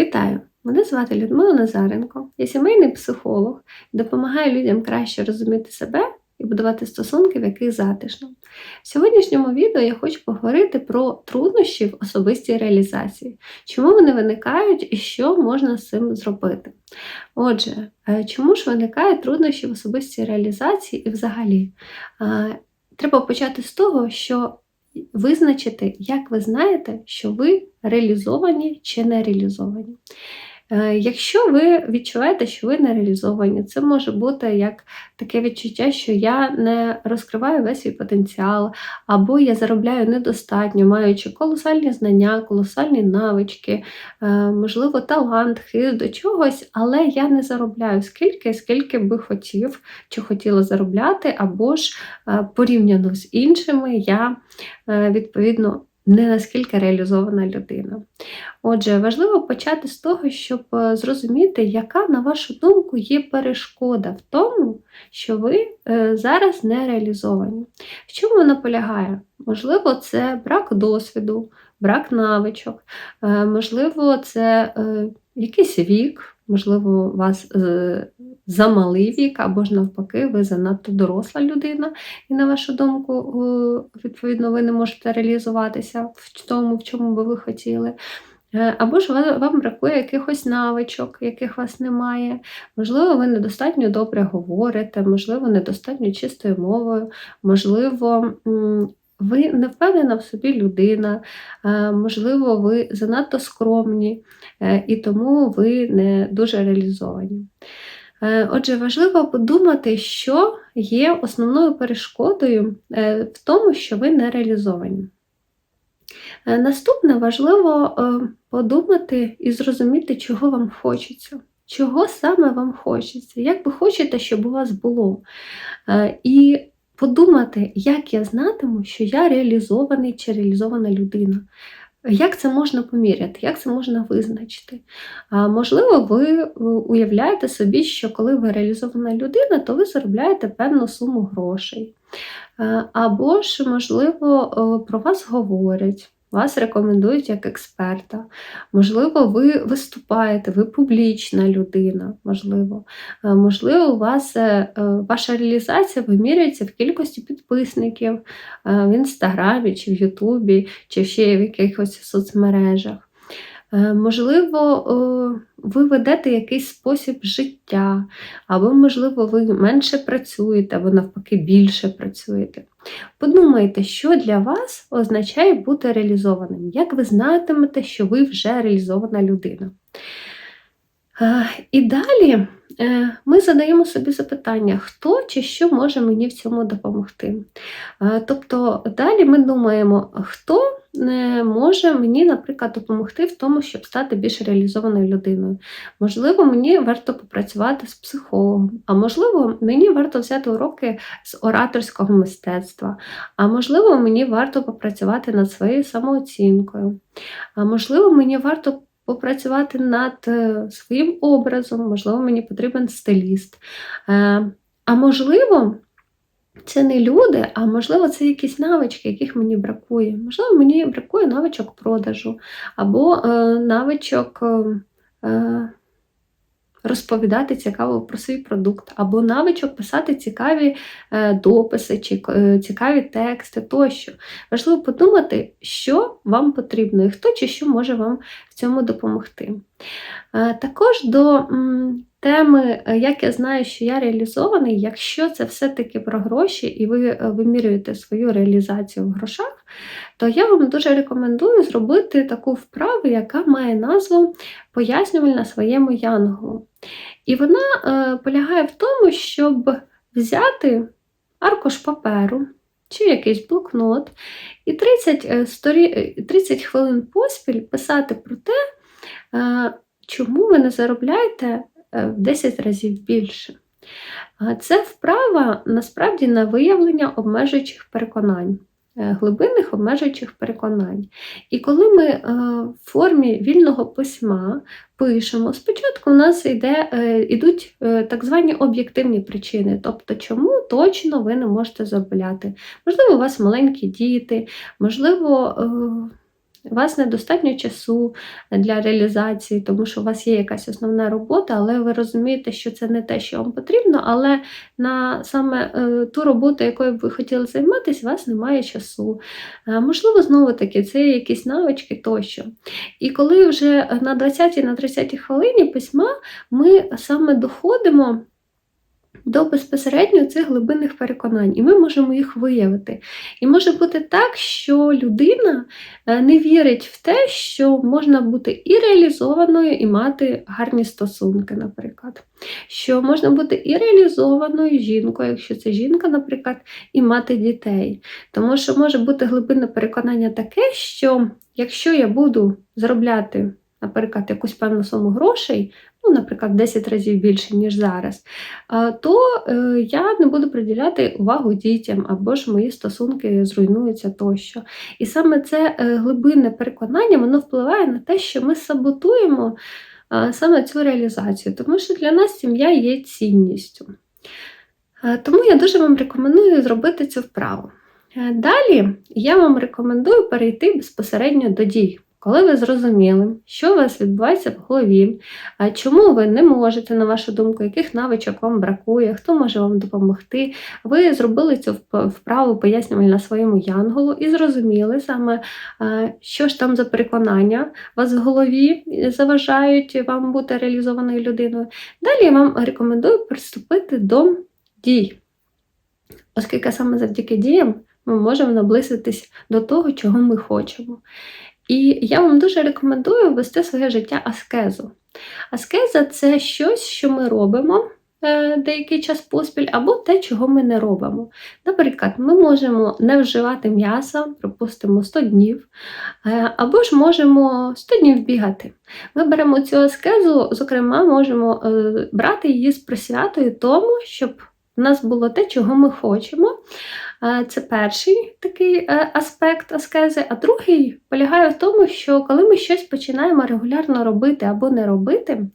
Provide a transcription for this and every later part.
Вітаю! Мене звати Людмила Назаренко. Я сімейний психолог, допомагаю людям краще розуміти себе і будувати стосунки, в яких затишно. В сьогоднішньому відео я хочу поговорити про труднощі в особистій реалізації, чому вони виникають і що можна з цим зробити. Отже, е, чому ж виникають труднощі в особистій реалізації і взагалі? Е, треба почати з того, що визначити, як ви знаєте, що ви реалізовані чи не реалізовані. Е, якщо ви відчуваєте, що ви не реалізовані, це може бути як таке відчуття, що я не розкриваю весь свій потенціал, або я заробляю недостатньо, маючи колосальні знання, колосальні навички, е, можливо, талант, хист до чогось, але я не заробляю скільки, скільки би хотів чи хотіла заробляти, або ж е, порівняно з іншими, я відповідно не наскільки реалізована людина. Отже, важливо почати з того, щоб е, зрозуміти, яка, на вашу думку, є перешкода в тому, що ви е, зараз не реалізовані. В чому вона полягає? Можливо, це брак досвіду, брак навичок, е, можливо, це якийсь вік, можливо, у вас замалий вік, або ж навпаки, ви занадто доросла людина, і, на вашу думку, відповідно, ви не можете реалізуватися в тому, в чому би ви хотіли. Е, або ж вам бракує якихось навичок, яких вас немає. Можливо, ви недостатньо добре говорите, можливо, недостатньо чистою мовою, можливо, ви не впевнена в собі людина, е, можливо, ви занадто скромні, е, і тому ви не дуже реалізовані. Отже, важливо подумати, що є основною перешкодою в тому, що ви не реалізовані. Е, наступне важливо е, подумати і зрозуміти, чого вам хочеться. Чого саме вам хочеться, як ви хочете, щоб у вас було. Е, і подумати, як я знатиму, що я реалізований чи реалізована людина. Як це можна поміряти, як це можна визначити? Можливо, ви уявляєте собі, що коли ви реалізована людина, то ви заробляєте певну суму грошей. Або ж, можливо, про вас говорять. Вас рекомендують як експерта. Можливо, ви виступаєте, ви публічна людина, можливо. Е, можливо, у вас е, е, ваша реалізація вимірюється в кількості підписників в Інстаграмі, чи в Ютубі, чи ще в якихось соцмережах. Можливо, ви ведете якийсь спосіб життя, або, можливо, ви менше працюєте, або навпаки більше працюєте. Подумайте, що для вас означає бути реалізованим, як ви знатимете, що ви вже реалізована людина. І далі е, ми задаємо собі запитання, хто чи що може мені в цьому допомогти. Тобто далі ми думаємо, хто не може мені, наприклад, допомогти в тому, щоб стати більш реалізованою людиною. Можливо, мені варто попрацювати з психологом, а можливо, мені варто взяти уроки з ораторського мистецтва, а можливо, мені варто попрацювати над своєю самооцінкою. А можливо, мені варто попрацювати над е, своїм образом, можливо, мені потрібен стиліст. Е, а можливо, це не люди, а можливо, це якісь навички, яких мені бракує. Можливо, мені бракує навичок продажу, або е, навичок розповідати цікаво про свій продукт, або навичок писати цікаві е, дописи чи е, цікаві тексти тощо. Важливо подумати, що вам потрібно, і хто чи що може вам в цьому допомогти. Е, також до теми, як я знаю, що я реалізований, якщо це все-таки про гроші, і ви вимірюєте свою реалізацію в грошах, то я вам дуже рекомендую зробити таку вправу, яка має назву пояснювальна своєму янголу. І вона е, полягає в тому, щоб взяти аркуш паперу чи якийсь блокнот, і 30 е, сторі... 30 е, хвилин поспіль писати про те, е, чому ви не заробляєте е, в 10 разів більше. Це вправа насправді на виявлення обмежуючих переконань. Е, глибинних обмежуючих переконань. І коли ми е, в формі вільного письма пишемо, спочатку у нас йде, йдуть е, так звані об'єктивні причини, тобто, чому точно ви не можете заробляти. Можливо, у вас маленькі діти, можливо, у вас недостатньо часу для реалізації, тому що у вас є якась основна робота, але ви розумієте, що це не те, що вам потрібно, але на саме е, ту роботу, якою б ви хотіли займатися, у вас немає часу. Е, можливо, знову таки, це якісь навички тощо. І коли вже на 20-й, на 30-й хвилині письма ми саме доходимо до безпосередньо цих глибинних переконань, і ми можемо їх виявити. І може бути так, що людина е, не вірить в те, що можна бути і реалізованою, і мати гарні стосунки, наприклад. Що можна бути і реалізованою жінкою, якщо це жінка, наприклад, і мати дітей. Тому що може бути глибинне переконання таке, що якщо я буду заробляти, наприклад, якусь певну суму грошей, ну, наприклад, 10 разів більше, ніж зараз, то е, я не буду приділяти увагу дітям або ж мої стосунки зруйнуються тощо. І саме це е, глибинне переконання воно впливає на те, що ми саботуємо саме цю реалізацію, тому що для нас сім'я є цінністю. Тому я дуже вам рекомендую зробити цю вправу. Е, далі я вам рекомендую перейти безпосередньо до дій. Коли ви зрозуміли, що у вас відбувається в голові, чому ви не можете, на вашу думку, яких навичок вам бракує, хто може вам допомогти, ви зробили цю вправу пояснювальну своєму янголу і зрозуміли саме, що ж там за переконання вас в голові заважають вам бути реалізованою людиною. Далі я вам рекомендую приступити до дій, оскільки саме завдяки діям ми можемо наблизитись до того, чого ми хочемо. І я вам дуже рекомендую ввести своє життя аскезу. Аскеза це щось, що ми робимо е, деякий час поспіль, або те, чого ми не робимо. Наприклад, ми можемо не вживати м'ясо, припустимо, 100 днів, е, або ж можемо 100 днів бігати. Ми беремо цю аскезу, зокрема, можемо е, брати її з присвятою тому, щоб у нас було те, чого ми хочемо. Це перший такий е, аспект аскези, а другий полягає в тому, що коли ми щось починаємо регулярно робити або не робити,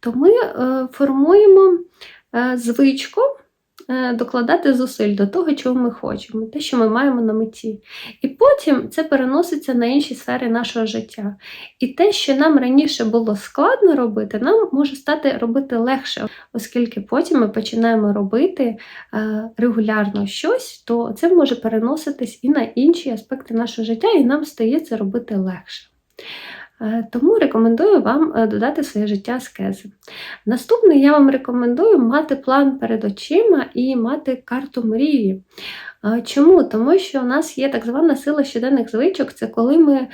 то ми е, формуємо е, звичку Е, докладати зусиль до того, чого ми хочемо, те, що ми маємо на меті. І потім це переноситься на інші сфери нашого життя. І те, що нам раніше було складно робити, нам може стати робити легше, оскільки потім ми починаємо робити е, регулярно щось, то це може переноситись і на інші аспекти нашого життя, і нам стає це робити легше. Е, тому рекомендую вам е, додати своє життя аскези. Наступний я вам рекомендую мати план перед очима і мати карту мрії. Чому? Тому що у нас є так звана сила щоденних звичок, це коли ми е,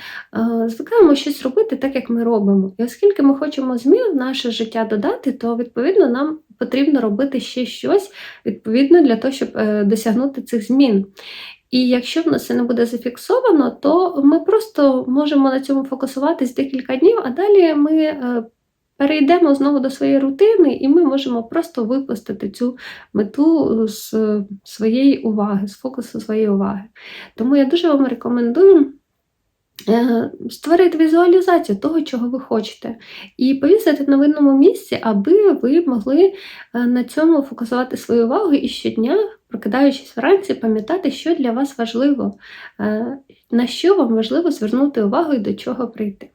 звикаємо щось робити так, як ми робимо. І оскільки ми хочемо змін в наше життя додати, то відповідно нам потрібно робити ще щось відповідно для того, щоб досягнути цих змін. І якщо в нас це не буде зафіксовано, то ми просто можемо на цьому фокусуватись декілька днів, а далі ми е, перейдемо знову до своєї рутини, і ми можемо просто випустити цю мету з своєї уваги, з фокусу своєї уваги. Тому я дуже вам рекомендую. Е, створити візуалізацію того, чого ви хочете, і повісити на видному місці, аби ви могли е, на цьому фокусувати свою увагу і щодня, прокидаючись вранці, пам'ятати, що для вас важливо, е, на що вам важливо звернути увагу і до чого прийти.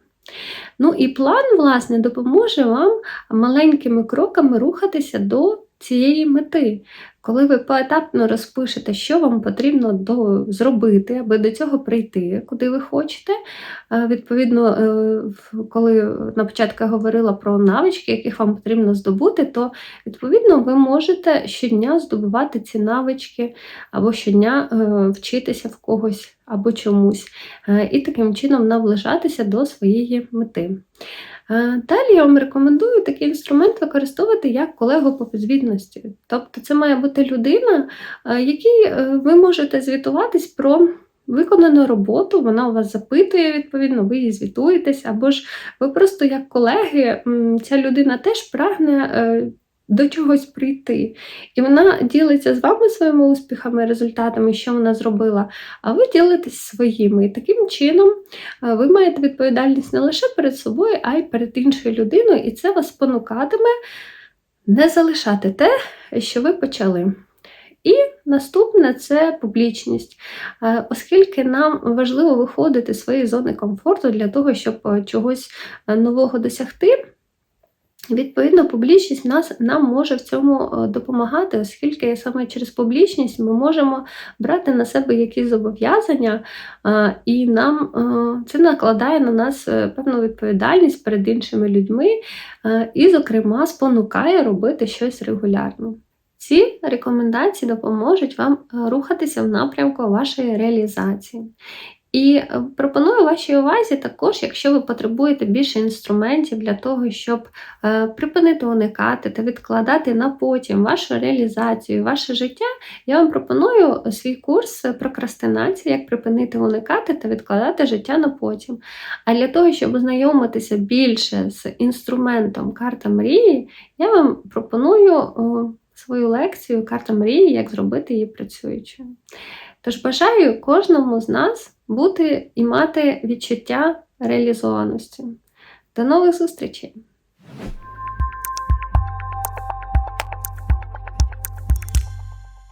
Ну і план, власне, допоможе вам маленькими кроками рухатися до цієї мети. Коли ви поетапно розпишете, що вам потрібно до, зробити, аби до цього прийти, куди ви хочете. Е, відповідно, е, коли на початку я говорила про навички, яких вам потрібно здобути, то відповідно ви можете щодня здобувати ці навички, або щодня е, вчитися в когось або чомусь, і таким чином наближатися до своєї мети. Далі я вам рекомендую такий інструмент використовувати як колегу по підзвітності. Тобто це має бути людина, якій е, ви можете звітуватись про виконану роботу, вона у вас запитує, відповідно, ви її звітуєтесь, або ж ви просто як колеги, ця людина теж прагне е, до чогось прийти. І вона ділиться з вами своїми успіхами, результатами, що вона зробила, а ви ділитесь своїми. І таким чином е, ви маєте відповідальність не лише перед собою, а й перед іншою людиною, і це вас спонукатиме не залишати те, що ви почали. І наступне це публічність, Е, оскільки нам важливо виходити з своєї зони комфорту для того, щоб е, чогось нового досягти. Відповідно, публічність нас, нам може в цьому е, допомагати, оскільки саме через публічність ми можемо брати на себе якісь зобов'язання, е, і нам е, це накладає на нас певну відповідальність перед іншими людьми, і, зокрема, спонукає робити щось регулярно. Ці рекомендації допоможуть вам рухатися в напрямку вашої реалізації. І е, пропоную вашій увазі також, якщо ви потребуєте більше інструментів для того, щоб е, припинити уникати та відкладати на потім вашу реалізацію, ваше життя, я вам пропоную свій курс прокрастинації, як припинити уникати та відкладати життя на потім. А для того, щоб ознайомитися більше з інструментом карта мрії, я вам пропоную свою лекцію Карта мрії, як зробити її працюючою. Тож бажаю кожному з нас бути і мати відчуття реалізованості. До нових зустрічей!